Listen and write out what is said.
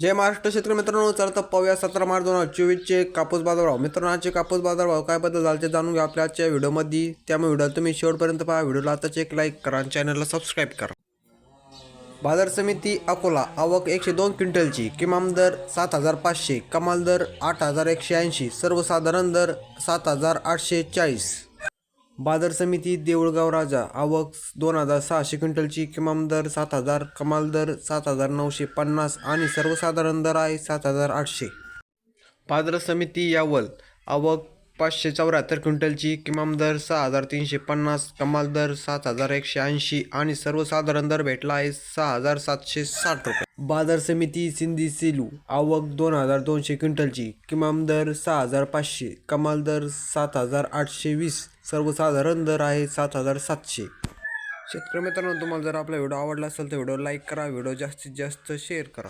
जय महाराष्ट्र शेतकरी मित्रांनो चला तर पाहूया सतरा मार्च दोन हजार चोवीसचे कापूस बाजारभाव. मित्रांनो आजचे कापूस बाजारभाव काय बद्दल झाले ते जाणून घ्या. आपल्या आजच्या व्हिडिओमध्ये त्यामुळे व्हिडिओ तुम्ही शेवटपर्यंत पहा. व्हिडिओला आताच एक लाईक करा आणि चॅनलला सबस्क्राईब करा. बाजार समिती अकोला आवक एकशे दोन क्विंटलची किमान दर सात हजार पाचशे कमाल दर आठ हजार एकशे ऐंशी सर्वसाधारण दर सात हजार आठशे चाळीस. बाजार समिती देऊळगाव राजा आवक दोन हजार सहाशे क्विंटलची किमान दर सात हजार कमाल दर सात हजार नऊशे पन्नास आणि सर्वसाधारण दर आहे सात हजार आठशे. बाजार समिती यावल आवक पाचशे चौऱ्याहत्तर क्विंटलची किमान दर सहा हजार तीनशे पन्नास कमाल दर सात हजार एकशे ऐंशी आणि सर्वसाधारण दर भेटला आहे सहा हजार सातशे साठ रुपये. बाजार समिती सिंधी सेलू आवक दोन हजार दोनशे क्विंटलची किमान दर सहा हजार पाचशे कमाल दर सात हजार आठशे वीस सर्वसाधारण दर आहे सात हजार सातशे. शेतकरी मित्रांनो तुम्हाला जर आपला व्हिडिओ आवडला असेल तर व्हिडिओ लाईक करा व्हिडिओ जास्तीत जास्त शेअर करा.